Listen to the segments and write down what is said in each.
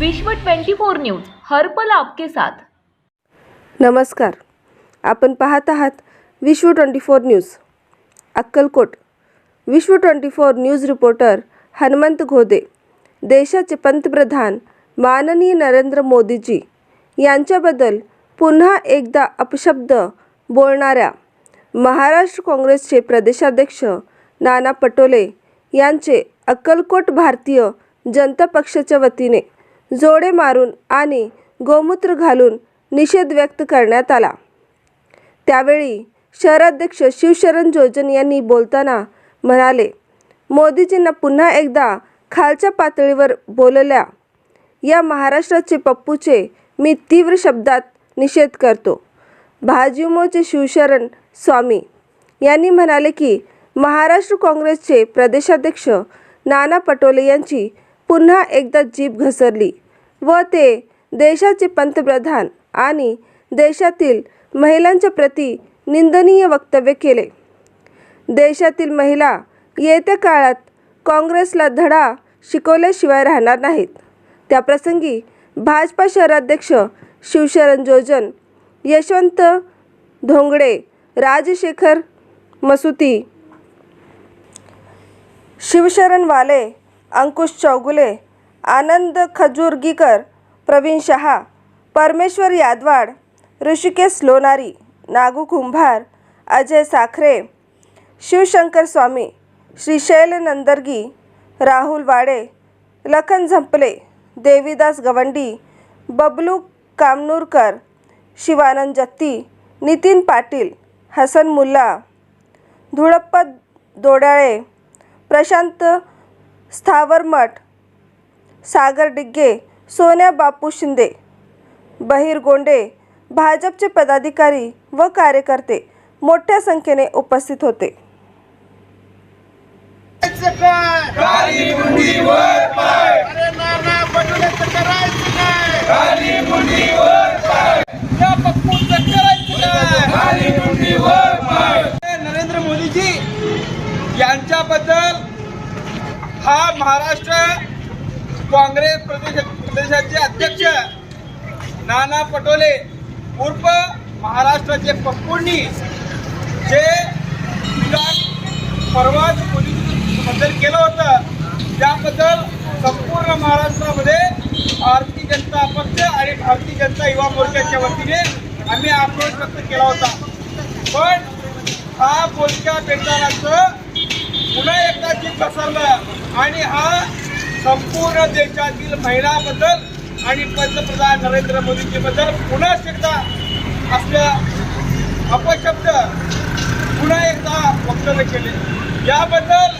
विश्व 24 न्यूज हर्पल आपके साथ. नमस्कार. आपण पाहत आहात विश्व twenty four news. Akkalkot. Vishwa twenty four news reporter Hanumant Ghode देशाचे पंतप्रधान माननीय नरेंद्र मोदीजी यांच्याबद्दल पुन्हा एकदा अपशब्द बोलणाऱ्या महाराष्ट्र काँग्रेसचे प्रदेशाध्यक्ष नाना पटोले यांचे अक्कलकोट भारतीय जनता पक्षाच्या वतीने जोडे मारून आणि गोमूत्र घालून निषेध व्यक्त करण्यात आला. त्यावेळी शहराध्यक्ष शिवशरण जोजन यांनी बोलताना म्हणाले मोदीजींना पुन्हा एकदा खालच्या पातळीवर बोलल्या. या महाराष्ट्राचे पप्पूचे मी तीव्र शब्दात निषेध करतो. भाजीमोचे शिवशरण स्वामी यांनी म्हणाले की महाराष्ट्र काँग्रेसचे प्रदेशाध्यक्ष नाना पटोले यांची पुन्हा एकदा जीभ घसरली व ते देशाचे पंतप्रधान आणि देशातील महिलांच्या प्रती निंदनीय वक्तव्य केले. देशातील महिला येत्या काळात काँग्रेसला धडा शिकवल्याशिवाय राहणार नाहीत. त्याप्रसंगी भाजपा शहराध्यक्ष शिवशरण जोजन यशवंत धोंगडे राजशेखर मसुती शिवशरण वाले अंकुश चौगुले आनंद खजुरगीकर प्रवीण शहा परमेश्वर यादवाड ऋषिकेश लोणारी नागू कुंभार अजय साखरे शिवशंकर स्वामी श्रीशैल नंदरगी राहुल वाडे लखन झंपले देवीदास गवंडी बबलू कामनूरकर शिवानंद जत्ती नितीन पाटील हसन मुल्ला धुळप्पा दोडाळे प्रशांत स्थावर मठ सागर डिग्गे सोन्या बापू शिंदे बहिरगोंडे भाजपचे पदाधिकारी व कार्यकर्ते मोठ्या संख्येने उपस्थित होते. नरेंद्र मोदीजी यांच्याबद्दल हा महाराष्ट्र काँग्रेस प्रदेश प्रदेशाचे अध्यक्ष नाना पटोले उर्फ महाराष्ट्राचे पप्पूंनी जे विधान परवाच बद्दल केलं होतं त्याबद्दल संपूर्ण महाराष्ट्रामध्ये भारतीय जनता पक्ष आणि भारतीय जनता युवा मोर्चाच्या वतीने आम्ही आक्रोश व्यक्त केला होता. पण हा बोलक्या बेतानाचं पुन्हा एकदा जी पसरलं आणि हा संपूर्ण देशातील महिलांबद्दल आणि पंतप्रधान नरेंद्र मोदीजीबद्दल पुन्हा एकदा आपल्या अपशब्द पुन्हा एकदा वक्तव्य केले. याबद्दल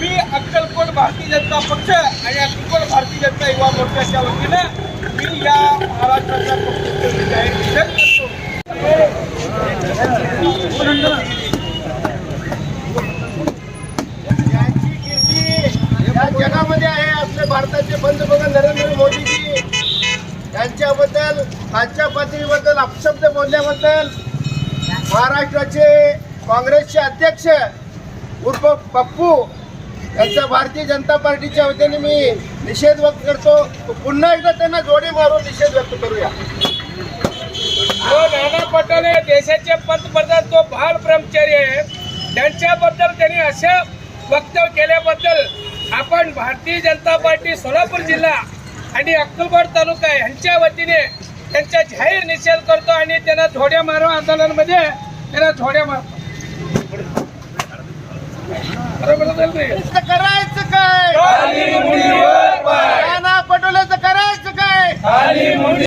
मी अक्कलकोट भारतीय जनता पक्ष आणि अक्कलकोट भारतीय जनता युवा मोर्चाच्या वतीनं मी या महाराष्ट्राच्या जाहीर करतो. या जगामध्ये आहे आपले भारताचे पंतप्रधान नरेंद्र मोदीजी. यांच्याबद्दल खालच्या पातळीबद्दल अपशब्द बोलल्याबद्दल महाराष्ट्राचे काँग्रेसचे अध्यक्ष उर्फ पप्पू यांचा भारतीय जनता पार्टीच्या वतीने मी निषेध व्यक्त करतो. पुन्हा एकदा त्यांना जोडी मारून निषेध व्यक्त करूया. नाना पटोले देशाचे पंतप्रधान तो बाल ब्रह्मचारी आहे. त्यांच्याबद्दल त्यांनी असे वक्तव्य केल्याबद्दल आपण भारतीय जनता पार्टी सोलापूर जिल्हा आणि अक्कलकोट तालुका यांच्या वतीने त्यांचा जाहीर निषेध करतो आणि त्यांना झोड्या मारो आंदोलनामध्ये त्यांना झोड्या मारतो. करायचं काय? नाना पटोलेचं करायचं काय?